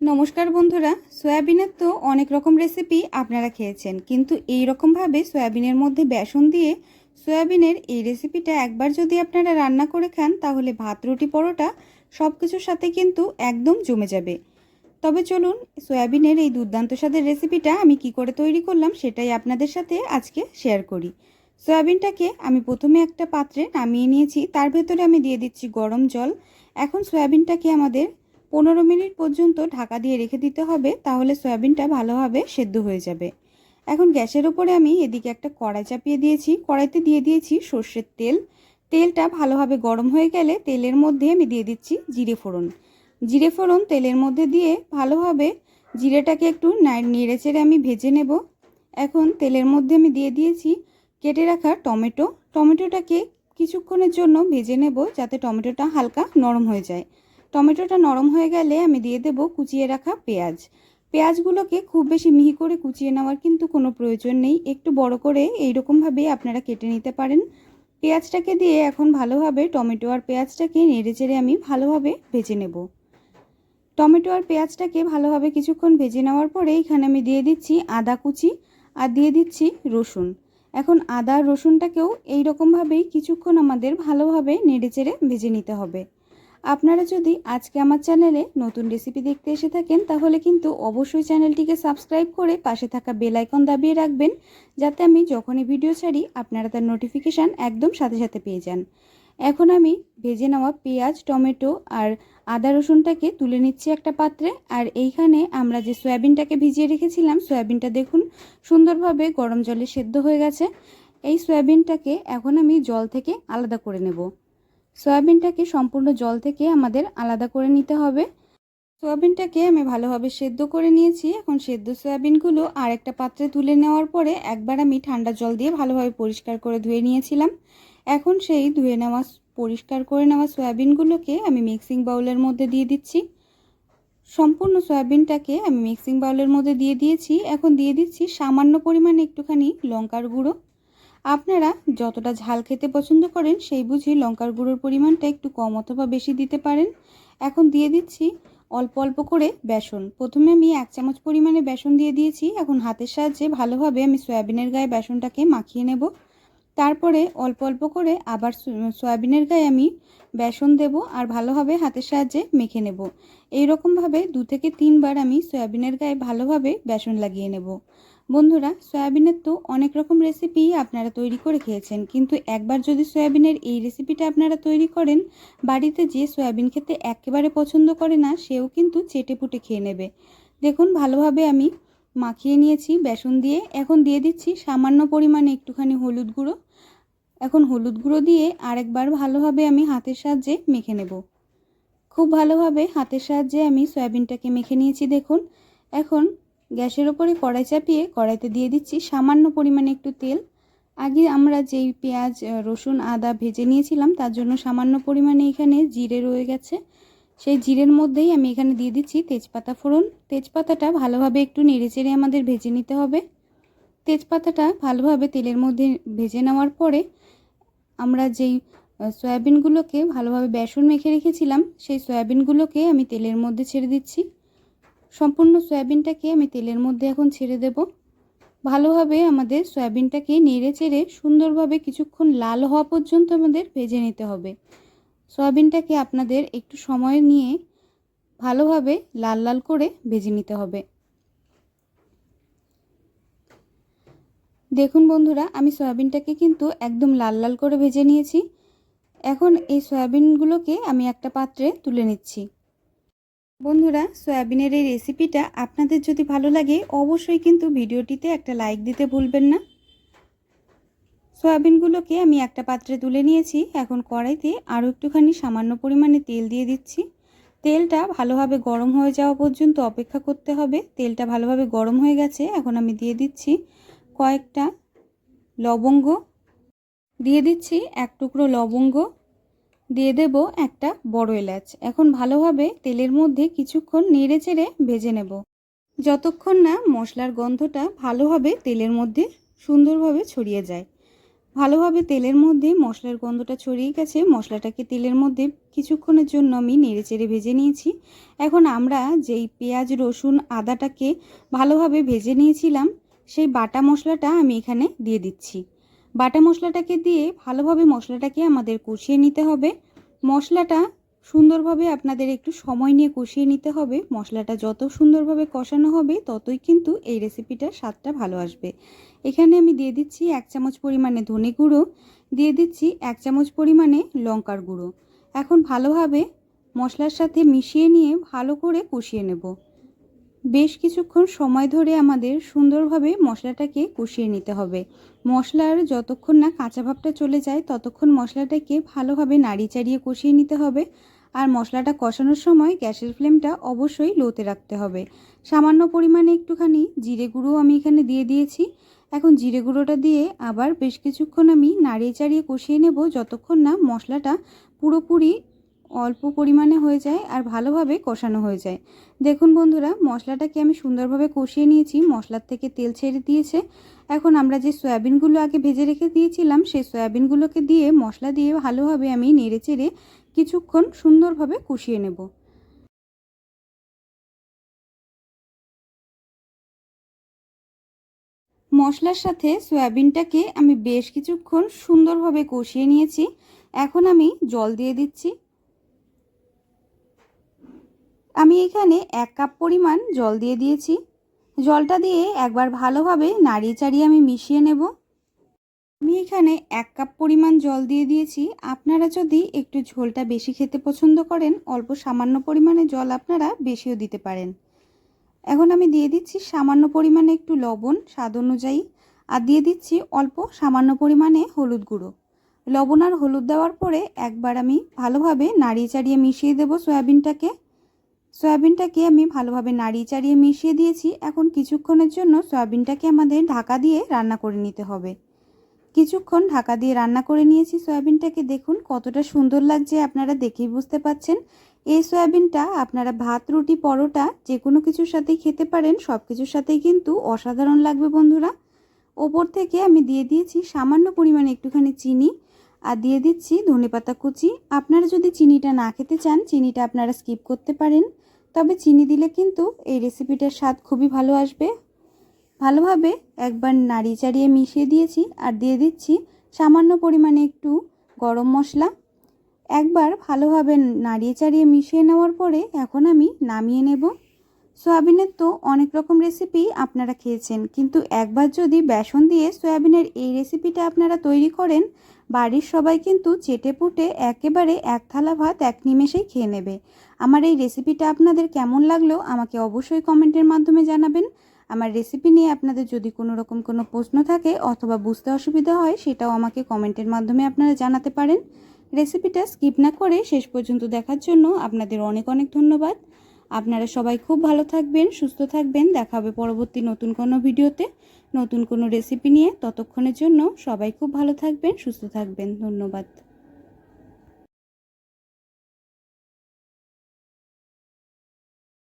নমস্কার বন্ধুরা, সয়াবিনের তো অনেক রকম রেসিপি আপনারা খেয়েছেন, কিন্তু এই রকমভাবে সয়াবিনের মধ্যে বেসন দিয়ে সয়াবিনের এই রেসিপিটা একবার যদি আপনারা রান্না করে খান, তাহলে ভাত, রুটি, পরোটা সব কিছুর সাথে কিন্তু একদম জমে যাবে। তবে চলুন, সয়াবিনের এই দুর্দান্ত স্বাদের রেসিপিটা আমি কি করে তৈরি করলাম সেটাই আপনাদের সাথে আজকে শেয়ার করি। সয়াবিনটাকে আমি প্রথমে একটা পাত্রে নামিয়ে নিয়েছি, তার ভেতরে আমি দিয়ে দিচ্ছি গরম জল। এখন সয়াবিনটাকে আমাদের পনেরো মিনিট পর্যন্ত ঢাকা দিয়ে রেখে দিতে হবে, তাহলে সয়াবিনটা ভালোভাবে সেদ্ধ হয়ে যাবে। এখন গ্যাসের ওপরে আমি এদিকে একটা কড়াই চাপিয়ে দিয়েছি। কড়াইতে দিয়ে দিয়েছি সর্ষের তেল। তেলটা ভালোভাবে গরম হয়ে গেলে তেলের মধ্যে আমি দিয়ে দিচ্ছি জিরে ফোড়ন। জিরে ফোড়ন তেলের মধ্যে দিয়ে ভালোভাবে জিরেটাকে একটু নেড়ে চেড়ে আমি ভেজে নেব। এখন তেলের মধ্যে আমি দিয়ে দিয়েছি কেটে রাখা টমেটো। টমেটোটাকে কিছুক্ষণের জন্য ভেজে নেব যাতে টমেটোটা হালকা নরম হয়ে যায়। টমেটোটা নরম হয়ে গেলে আমি দিয়ে দেব কুচিয়ে রাখা পেঁয়াজ। পেঁয়াজগুলোকে খুব বেশি মিহি করে কুচিয়ে নেওয়ার কিন্তু কোনো প্রয়োজন নেই। একটু বড় করে এইরকমভাবে আপনারা কেটে নিতে পারেন। পেঁয়াজটাকে দিয়ে এখন ভালোভাবে টমেটো আর পেঁয়াজটাকে নেড়ে চেড়ে আমি ভালোভাবে ভেজে নেব। টমেটো আর পেঁয়াজটাকে ভালোভাবে কিছুক্ষণ ভেজে নেওয়ার পরে এখানে আমি দিয়ে দিচ্ছি আদা কুচি আর দিয়ে দিচ্ছি রসুন। এখন আদা রসুনটাকেও এই রকমভাবেই কিছুক্ষণ আমাদের ভালোভাবে নেড়ে চেড়ে ভেজে নিতে হবে। আপনারা যদি আজকে আমার চ্যানেলে নতুন রেসিপি দেখতে এসে থাকেন, তাহলে কিন্তু অবশ্যই চ্যানেলটিকে সাবস্ক্রাইব করে পাশে থাকা বেল আইকন দাবিয়ে রাখবেন, যাতে আমি যখনই ভিডিও ছাড়ি, আপনারা তার নোটিফিকেশান একদম সাথে সাথে পেয়ে যান। এখন আমি ভেজে নেওয়া পেঁয়াজ, টমেটো আর আদা রসুনটাকে তুলে নিচ্ছি একটা পাত্রে, আর এইখানে আমরা যে সয়াবিনটাকে ভিজিয়ে রেখেছিলাম, সয়াবিনটা দেখুন সুন্দরভাবে গরম জলে সেদ্ধ হয়ে গেছে। এই সয়াবিনটাকে এখন আমি জল থেকে আলাদা করে নেব। সয়াবিনটাকে সম্পূর্ণ জল থেকে আমাদের আলাদা করে নিতে হবে। সয়াবিনটাকে আমি ভালোভাবে সেদ্ধ করে নিয়েছি। এখন সেদ্ধ সয়াবিনগুলো আর একটা পাত্রে তুলে নেওয়ার পরে একবার আমি ঠান্ডা জল দিয়ে ভালোভাবে পরিষ্কার করে ধুয়ে নিয়েছিলাম। এখন সেই ধুয়ে নেওয়া, পরিষ্কার করে নেওয়া সয়াবিনগুলোকে আমি মিক্সিং বাউলের মধ্যে দিয়ে দিচ্ছি। সম্পূর্ণ সয়াবিনটাকে আমি মিক্সিং বাউলের মধ্যে দিয়ে দিয়েছি। এখন দিয়ে দিচ্ছি সামান্য পরিমাণে একটুখানি লঙ্কার গুঁড়ো। আপনারা যতটা ঝাল খেতে পছন্দ করেন, সেই বুঝি লঙ্কার গুঁড়োর পরিমাণটা একটু কম অথবা বেশি দিতে পারেন। এখন দিয়ে দিচ্ছি অল্প অল্প করে বেসন। প্রথমে আমি এক চামচ পরিমাণে বেসন দিয়ে দিয়েছি। এখন হাতের সাহায্যে ভালোভাবে আমি সয়াবিনের গায়ে বেসনটাকে মাখিয়ে নেব। তারপরে অল্প অল্প করে আবার সয়াবিনের গায়ে আমি বেসন দেব আর ভালোভাবে হাতের সাহায্যে মেখে নেব। এই রকমভাবে দু থেকে তিনবার আমি সয়াবিনের গায়ে ভালোভাবে বেসন লাগিয়ে নেব। বন্ধুরা, সয়াবিনের তো অনেক রকম রেসিপি আপনারা তৈরি করে খেয়েছেন, কিন্তু একবার যদি সয়াবিনের এই রেসিপিটা আপনারা তৈরি করেন, বাড়িতে যে সয়াবিন খেতে একেবারে পছন্দ করে না, সেও কিন্তু চেটে পুটে খেয়ে নেবে। দেখুন, ভালোভাবে আমি মাখিয়ে নিয়েছি বেসন দিয়ে। এখন দিয়ে দিচ্ছি সামান্য পরিমাণে একটুখানি হলুদ গুঁড়ো। এখন হলুদ গুঁড়ো দিয়ে আরেকবার ভালোভাবে আমি হাতের সাহায্যে মেখে নেব। খুব ভালোভাবে হাতের সাহায্যে আমি সয়াবিনটাকে মেখে নিয়েছি, দেখুন। এখন গ্যাসের ওপরে কড়াই চাপিয়ে কড়াইতে দিয়ে দিচ্ছি সামান্য পরিমাণে একটু তেল। আগে আমরা যেই পেঁয়াজ রসুন, আদা ভেজে নিয়েছিলাম, তার জন্য সামান্য পরিমাণে এখানে জিরে রয়ে গেছে। সেই জিরের মধ্যেই আমি এখানে দিয়ে দিচ্ছি তেজপাতা ফোড়ন। তেজপাতাটা ভালোভাবে একটু নেড়েচেড়ে আমাদের ভেজে নিতে হবে। তেজপাতাটা ভালোভাবে তেলের মধ্যে ভেজে নেওয়ার পরে আমরা যেই সয়াবিনগুলোকে ভালোভাবে বেসন মেখে রেখেছিলাম, সেই সয়াবিনগুলোকে আমি তেলের মধ্যে ছেড়ে দিচ্ছি। সম্পূর্ণ সয়াবিনটাকে আমি তেলের মধ্যে এখন ছেড়ে দেব। ভালোভাবে আমাদের সয়াবিনটাকে নেড়ে চেড়ে সুন্দরভাবে কিছুক্ষণ লাল হওয়া পর্যন্ত আমাদের ভেজে নিতে হবে। সয়াবিনটাকে আপনাদের একটু সময় নিয়ে ভালোভাবে লাল লাল করে ভেজে নিতে হবে। দেখুন বন্ধুরা, আমি সয়াবিনটাকে কিন্তু একদম লাল লাল করে ভেজে নিয়েছি। এখন এই সয়াবিনগুলোকে আমি একটা পাত্রে তুলে নিচ্ছি। বন্ধুরা, সয়াবিনের এই রেসিপিটা আপনাদের যদি ভালো লাগে, অবশ্যই কিন্তু ভিডিওটিতে একটা লাইক দিতে ভুলবেন না। সয়াবিনগুলোকে আমি একটা পাত্রে তুলে নিয়েছি। এখন কড়াইতে আরও একটুখানি সামান্য পরিমাণে তেল দিয়ে দিচ্ছি। তেলটা ভালোভাবে গরম হয়ে যাওয়া পর্যন্ত অপেক্ষা করতে হবে। তেলটা ভালোভাবে গরম হয়ে গেছে, এখন আমি দিয়ে দিচ্ছি কয়েকটা লবঙ্গ। দিয়ে দিচ্ছি এক টুকরো লবঙ্গ। দিয়ে দেব একটা বড় এলাচ। এখন ভালোভাবে তেলের মধ্যে কিছুক্ষণ নেড়ে চেড়ে ভেজে নেব। যতক্ষণ না মশলার গন্ধটা ভালোভাবে তেলের মধ্যে সুন্দরভাবে ছড়িয়ে যায়। ভালোভাবে তেলের মধ্যে মশলার গন্ধটা ছড়িয়ে গেছে, মশলাটাকে তেলের মধ্যে কিছুক্ষণের জন্য আমি নেড়ে চেড়ে ভেজে নিয়েছি। এখন আমরা যেই পেঁয়াজ, রসুন, আদাটাকে ভালোভাবে ভেজে নিয়েছিলাম, সেই বাটা মশলাটা আমি এখানে দিয়ে দিচ্ছি। বাটা মশলাটাকে দিয়ে ভালোভাবে মশলাটাকে আমাদের কষিয়ে নিতে হবে। মশলাটা সুন্দরভাবে আপনাদের একটু সময় নিয়ে কষিয়ে নিতে হবে। মশলাটা যত সুন্দরভাবে কষানো হবে, ততই কিন্তু এই রেসিপিটার স্বাদটা ভালো আসবে। এখানে আমি দিয়ে দিচ্ছি এক চামচ পরিমাণে ধনে গুঁড়ো, দিয়ে দিচ্ছি এক চামচ পরিমাণে লঙ্কার গুঁড়ো। এখন ভালোভাবে মশলার সাথে মিশিয়ে নিয়ে ভালো করে কষিয়ে নেব। বেশ কিছুক্ষণ সময় ধরে আমাদের সুন্দরভাবে মশলাটাকে কষিয়ে নিতে হবে। মশলার যতক্ষণ না কাঁচা ভাবটা চলে যায়, ততক্ষণ মশলাটাকে ভালোভাবে নাড়ি চাড়িয়ে কষিয়ে নিতে হবে। আর মশলাটা কষানোর সময় গ্যাসের ফ্লেমটা অবশ্যই লোতে রাখতে হবে। সামান্য পরিমাণে একটুখানি জিরে গুঁড়ো আমি এখানে দিয়ে দিয়েছি। এখন জিরে গুঁড়োটা দিয়ে আবার বেশ কিছুক্ষণ আমি নাড়িয়ে চাড়িয়ে কষিয়ে নেব, যতক্ষণ না মশলাটা পুরোপুরি অল্প পরিমাণে হয়ে যায় আর ভালোভাবে কষানো হয়ে যায়। দেখুন বন্ধুরা, মশলাটাকে আমি সুন্দরভাবে কষিয়ে নিয়েছি। মশলার থেকে তেল ছেড়ে দিয়েছে। এখন আমরা যে সয়াবিনগুলো আগে ভেজে রেখে দিয়েছিলাম, সেই সয়াবিনগুলোকে দিয়ে মশলা দিয়ে ভালোভাবে আমি নেড়ে চেড়ে কিছুক্ষণ সুন্দরভাবে কষিয়ে নেব। মশলার সাথে সয়াবিনটাকে আমি বেশ কিছুক্ষণ সুন্দরভাবে কষিয়ে নিয়েছি। এখন আমি জল দিয়ে দিচ্ছি। আমি এখানে এক কাপ পরিমাণ জল দিয়ে দিয়েছি। জলটা দিয়ে একবার ভালোভাবে নাড়িয়ে চাড়িয়ে আমি মিশিয়ে নেব। আমি এখানে এক কাপ পরিমাণ জল দিয়ে দিয়েছি। আপনারা যদি একটু ঝোলটা বেশি খেতে পছন্দ করেন, অল্প সামান্য পরিমাণে জল আপনারা বেশিও দিতে পারেন। এখন আমি দিয়ে দিচ্ছি সামান্য পরিমাণে একটু লবণ স্বাদ অনুযায়ী, আর দিয়ে দিচ্ছি অল্প সামান্য পরিমাণে হলুদ গুঁড়ো। লবণ আর হলুদ দেওয়ার পরে একবার আমি ভালোভাবে নাড়িয়ে চাড়িয়ে মিশিয়ে দেবো সয়াবিনটাকে। সয়াবিনটাকে আমি ভালোভাবে নাড়িয়ে চাড়িয়ে মিশিয়ে দিয়েছি। এখন কিছুক্ষণের জন্য সয়াবিনটাকে আমাদের ঢাকা দিয়ে রান্না করে নিতে হবে। কিছুক্ষণ ঢাকা দিয়ে রান্না করে নিয়েছি সয়াবিনটাকে। দেখুন কতটা সুন্দর লাগছে, আপনারা দেখেই বুঝতে পাচ্ছেন। এই সয়াবিনটা আপনারা ভাত, রুটি, পরোটা যে কোনো কিছুর সাথেই খেতে পারেন। সব কিছুর সাথেই কিন্তু অসাধারণ লাগবে বন্ধুরা। ওপর থেকে আমি দিয়ে দিয়েছি সামান্য পরিমাণে একটুখানি চিনি। আর দিয়ে দিচ্ছি ধনেপাতা কুচি। আপনারা যদি চিনিটা না খেতে চান, চিনিটা আপনারা স্কিপ করতে পারেন। তবে চিনি দিলে কিন্তু এই রেসিপিটার স্বাদ খুবই ভালো আসবে। ভালোভাবে একবার নাড়িয়ে চাড়িয়ে মিশিয়ে দিয়েছি আর দিয়ে দিচ্ছি সামান্য পরিমাণে একটু গরম মশলা। একবার ভালোভাবে নাড়িয়ে চাড়িয়ে মিশিয়ে নেওয়ার পরে এখন আমি নামিয়ে নেব। সয়াবিনের তো অনেক রকম রেসিপি আপনারা খেয়েছেন, কিন্তু একবার যদি বেসন দিয়ে সয়াবিনের এই রেসিপিটা আপনারা তৈরি করেন বাড়ির সবাই কিন্তু চেটে পুটে একেবারে এক থালা ভাত এক নিমেষেই খেয়ে নেবে। আমার এই রেসিপিটা আপনাদের কেমন লাগল আমাকে অবশ্যই কমেন্টের মাধ্যমে জানাবেন। আমার রেসিপি নিয়ে আপনাদের যদি কোনো রকম কোনো প্রশ্ন থাকে অথবা বুঝতে অসুবিধা হয় সেটাও আমাকে কমেন্টের মাধ্যমে আপনারা জানাতে পারেন। রেসিপিটা স্কিপ না করে শেষ পর্যন্ত দেখার জন্য আপনাদের অনেক অনেক ধন্যবাদ। আপনারা সবাই খুব ভালো থাকবেন, সুস্থ থাকবেন। দেখা হবে পরবর্তী নতুন কোনো ভিডিওতে। নতুন কোনো রেসিপি নিয়ে ততক্ষণের জন্য সবাই খুব ভালো থাকবেন, সুস্থ থাকবেন। ধন্যবাদ।